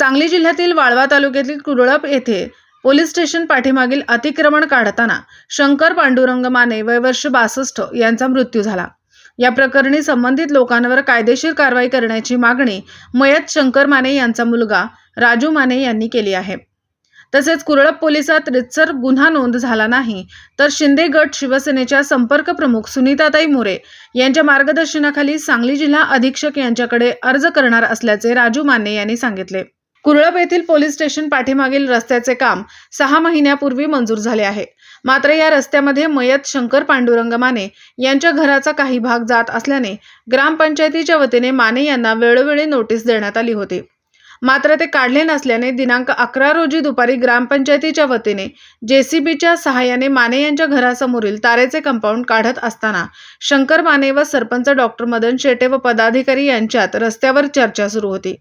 सांगली जिल्ह्यातील वाळवा तालुक्यातील कुरळप येथे पोलीस स्टेशन पाठीमागील अतिक्रमण काढताना शंकर पांडुरंग माने वय वर्ष बासष्ट यांचा मृत्यू झाला. या प्रकरणी संबंधित लोकांवर कायदेशीर कारवाई करण्याची मागणी मयत शंकर माने यांचा मुलगा राजू माने यांनी केली आहे. तसेच कुरळप पोलिसात रितसर गुन्हा नोंद झाला नाही तर शिंदे गट शिवसेनेच्या संपर्क प्रमुख सुनीताताई मोरे यांच्या मार्गदर्शनाखाली सांगली जिल्हा अधीक्षक यांच्याकडे अर्ज करणार असल्याचे राजू माने यांनी सांगितले. कुरळप येथील पोलीस स्टेशन पाठीमागील रस्त्याचे काम सहा महिन्यापूर्वी मंजूर झाले आहे. मात्र या रस्त्यामध्ये मयत शंकर पांडुरंग माने यांच्या घराचा काही भाग जात असल्याने ग्रामपंचायतीच्या वतीने माने यांना वेळोवेळी नोटीस देण्यात आली होती. मात्र ते काढले नसल्याने दिनांक अकरा रोजी दुपारी ग्रामपंचायतीच्या वतीने जेसीबीच्या सहाय्याने माने यांच्या घरासमोरील तारेचे कंपाऊंड काढत असताना शंकर माने व सरपंच डॉक्टर मदन शेटे व पदाधिकारी यांच्यात रस्त्यावर चर्चा सुरू होती.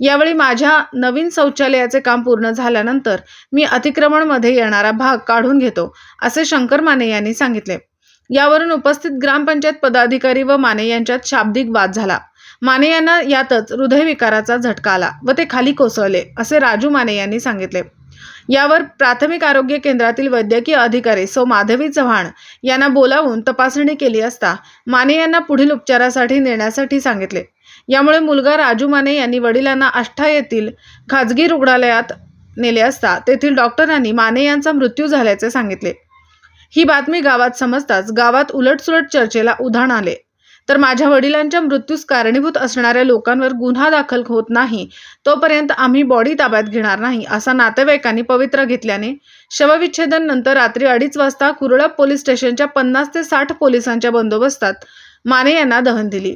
यावेळी माझ्या नवीन शौचालयाचे काम पूर्ण झाल्यानंतर मी अतिक्रमणमध्ये येणारा भाग काढून घेतो असे शंकर माने यांनी सांगितले. यावरून उपस्थित ग्रामपंचायत पदाधिकारी व माने यांच्यात शाब्दिक वाद झाला. माने यांना यातच हृदयविकाराचा झटका आला व ते खाली कोसळले असे राजू माने यांनी सांगितले. यावर प्राथमिक आरोग्य केंद्रातील वैद्यकीय अधिकारी सौ. माधवी चव्हाण यांना बोलावून तपासणी केली असता माने यांना पुढील उपचारासाठी नेण्यासाठी सांगितले. यामुळे मुलगा राजू माने यांनी वडिलांना आष्ठा येथील खाजगी रुग्णालयात नेले असता तेथील डॉक्टरांनी माने यांचा मृत्यू झाल्याचे सांगितले. ही बातमी गावात समजताच गावात उलटसुलट चर्चेला उधाण आले. तर माझ्या वडिलांच्या मृत्यूस कारणीभूत असणाऱ्या लोकांवर गुन्हा दाखल होत नाही. तोपर्यंत आम्ही बॉडी ताब्यात घेणार नाही असा नातेवाईकांनी पवित्रा घेतल्याने शवविच्छेदन नंतर रात्री अडीच वाजता कुरळप पोलीस स्टेशनच्या पन्नास ते साठ पोलिसांच्या बंदोबस्तात माने यांना दहन दिली.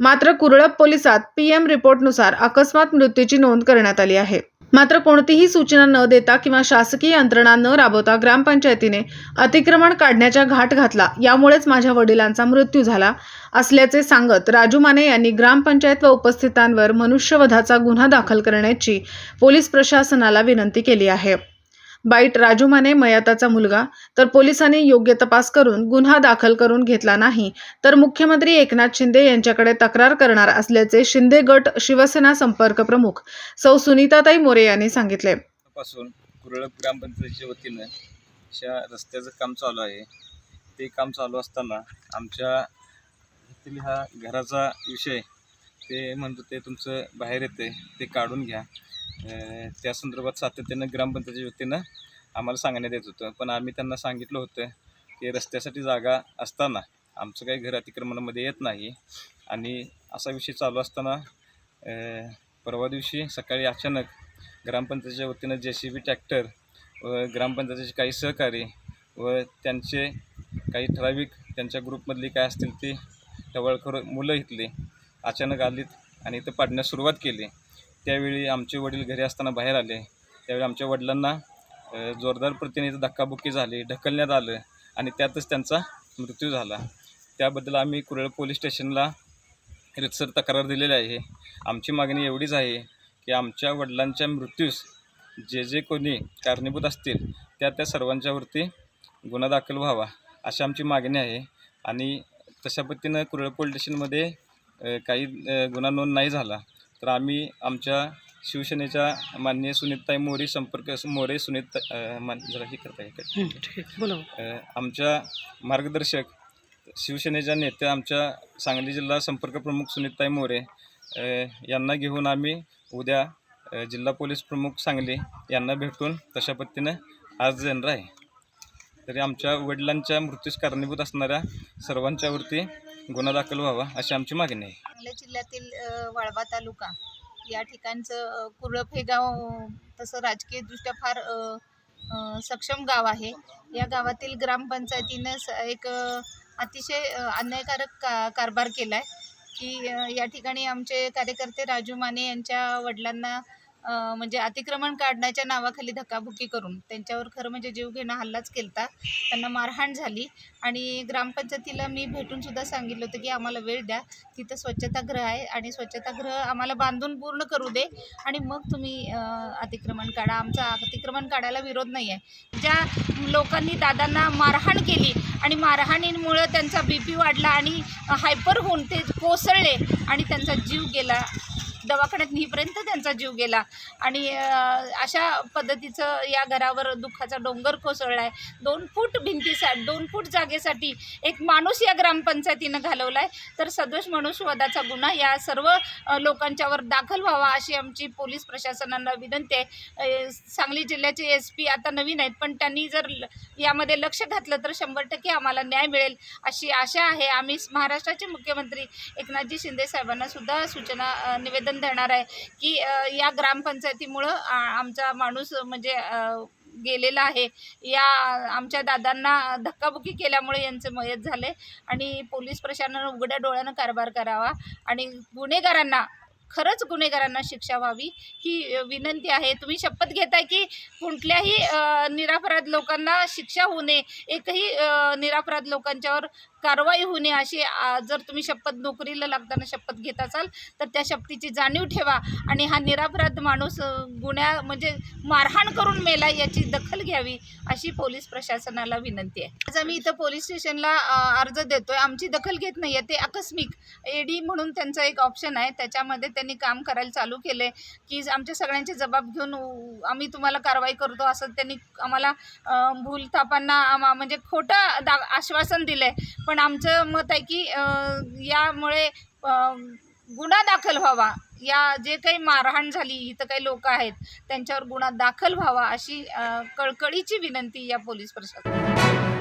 मात्र कुरळप पोलिसात पी एम रिपोर्टनुसार अकस्मात मृत्यूची नोंद करण्यात आली आहे. मात्र कोणतीही सूचना न देता किंवा शासकीय यंत्रणा न राबवता ग्रामपंचायतीने अतिक्रमण काढण्याच्या घाट घातला. यामुळेच माझ्या वडिलांचा मृत्यू झाला असल्याचे सांगत राजू माने यांनी ग्रामपंचायत व उपस्थितांवर मनुष्यवधाचा गुन्हा दाखल करण्याची पोलीस प्रशासनाला विनंती केली आहे. बाईट राजू माने मयाताचा मुलगा तर पोलिसांनी योग्य तपास करून गुन्हा दाखल करून घेतला नाही. तर मुख्यमंत्री एकनाथ शिंदे यांच्याकडे तक्रार करणार असल्याचे शिंदे गट शिवसेना संपर्क प्रमुख सौ सुनीताताई मोरे यांनी सांगितले. पासून कुरळप ग्रामपंचायतीच्या वतीनं अशा रस्त्याचं काम चालू आहे ते काम चालू असताना आमच्या हा घराचा विषय ते म्हणतो ते तुमचं बाहेर येते ते काढून घ्या. त्या संदर्भात सातत्यानं ग्रामपंचायतीच्या वतीनं आम्हाला सांगण्यात येत होतं. पण आम्ही त्यांना सांगितलं होतं की रस्त्यासाठी जागा असताना आमचं काही घर अतिक्रमणामध्ये येत नाही. आणि असा विषय चालू असताना परवा दिवशी सकाळी अचानक ग्रामपंचायतीच्या वतीनं जे सी बी ट्रॅक्टर व ग्रामपंचायतीचे काही सहकारी व त्यांचे काही ठराविक त्यांच्या ग्रुपमधली काय असतील ती टवळखोर मुलं इथली अचानक आलीत आणि इथं पाडण्यास सुरुवात केली. त्यावेळी आमचे वडील घरी असताना बाहेर आले. त्यावेळी आमच्या वडिलांना जोरदार प्रतिने धक्काबुक्की झाली ढकलण्यात आलं आणि त्यातच त्यांचा मृत्यू झाला. त्याबद्दल आम्ही कुरळ पोलीस स्टेशनला रितसर तक्रार दिलेली आहे. आमची मागणी एवढीच आहे की आमच्या वडिलांच्या मृत्यूस जे जे कोणी कारणीभूत असतील त्या त्या सर्वांच्यावरती गुन्हा दाखल व्हावा अशी आमची मागणी आहे. आणि तशा पद्धतीनं कुरळ पोलीस स्टेशनमध्ये काही गुन्हा नोंद नाही झाला. तर आम्ही आमच्या शिवसेनेच्या माननीय सुनीताई मोरे संपर्क मोरे सुनीत मान जरा हे करता येईल आमच्या मार्गदर्शक शिवसेनेच्या नेत्या आमच्या सांगली जिल्हा संपर्क प्रमुख सुनीताई मोरे यांना घेऊन आम्ही उद्या जिल्हा पोलीस प्रमुख सांगली यांना भेटून तशा पद्धतीनं आज येणार आहे. तरी आमच्या वडिलांच्या मृत्यूस कारणीभूत असणाऱ्या सर्वांच्यावरती गुन्हा दाखल व्हावा अशी आमची मागणी आहे. सांगली जिल्ह्यातील अ, वाळवा तालुका या ठिकाणचं अ, कुरळप हे गाव अ, तसं राजकीयदृष्ट्या फार अ, अ, सक्षम गाव आहे. या गावातील ग्रामपंचायतीनं स एक अ, अतिशय अ, अन्यायकारक का कारभार केला आहे की अ, या ठिकाणी आमचे कार्यकर्ते राजू माने यांच्या वडिलांना म्हणजे अतिक्रमण काढण्याच्या नावाखाली धक्काबुक्की करून त्यांच्यावर खरं म्हणजे जीवघेणा हल्लाच केलता. त्यांना मारहाण झाली आणि ग्रामपंचायतीला मी भेटून सुद्धा सांगितलं होतं की आम्हाला वेळ द्या. तिथं स्वच्छतागृह आहे आणि स्वच्छतागृह आम्हाला बांधून पूर्ण करू दे आणि मग तुम्ही अतिक्रमण काढा. आमचा अतिक्रमण काढायला विरोध नाही आहे ज्या लोकांनी दादांना मारहाण केली आणि मारहाणीमुळं त्यांचा बी पी वाढला आणि हायपर होऊन ते कोसळले आणि त्यांचा जीव गेला. दवाखान्यात नेईपर्यंत त्यांचा जीव गेला. आणि अशा पद्धतीचं या घरावर दुःखाचा डोंगर कोसळला आहे दोन फूट भिंतीसाठी दोन फूट जागेसाठी एक माणूस या ग्रामपंचायतीनं घालवला आहे तर सदोष मनुष्यवधाचा गुन्हा या सर्व लोकांच्यावर दाखल व्हावा अशी आमची पोलीस प्रशासनाला विनंती आहे. सांगली जिल्ह्याचे एस पी आता नवीन आहेत पण त्यांनी जर ल- यामध्ये लक्ष घातलं तर शंभर टक्के आम्हाला न्याय मिळेल अशी आशा आहे. आम्ही महाराष्ट्राचे मुख्यमंत्री एकनाथजी शिंदे साहेबांना सुद्धा सूचना निवेदन निवेदन देणार आहे की या ग्रामपंचायतीमुळं आमचा माणूस म्हणजे गेलेला आहे. या आमच्या दादांना धक्काबुक्की केल्यामुळे यांचं मयत झाले आणि पोलीस प्रशासनानं उघड्या डोळ्यानं कारभार करावा. आणि गुन्हेगारांना खरंच गुन्हेगारांना शिक्षा व्हावी ही विनंती आहे. तुम्ही शपथ घेताय की कुठल्याही निरापराध लोकांना शिक्षा होऊ नये. एकही निरापराध लोकांच्यावर कारवाई होऊ नये अशी जर तुम्ही शपथ नोकरीला लागताना शपथ घेत असाल तर त्या शपथीची जाणीव ठेवा आणि हा निरापराध माणूस गुन्ह्या म्हणजे मारहाण करून मेला याची दखल घ्यावी अशी पोलीस प्रशासनाला विनंती आहे. आज आम्ही इथं पोलीस स्टेशनला अर्ज देतोय. आमची दखल घेत नाही आहे ते आकस्मिक. एडी म्हणून त्यांचं एक ऑप्शन आहे. त्याच्यामध्ये ते त्यांनी काम करायला चालू केले की आमच्या सगळ्यांचे जबाब घेऊन आम्ही तुम्हाला कारवाई करतो असं त्यांनी आम्हाला भूलथापांना आम्हा म्हणजे खोटं दा आश्वासन दिलं आहे पण आमचं मत आहे की यामुळे गुन्हा दाखल व्हावा. या जे काही मारहाण झाली इथं काही लोक आहेत त्यांच्यावर गुन्हा दाखल व्हावा अशी कळकळीची विनंती या पोलीस प्रशासनाला.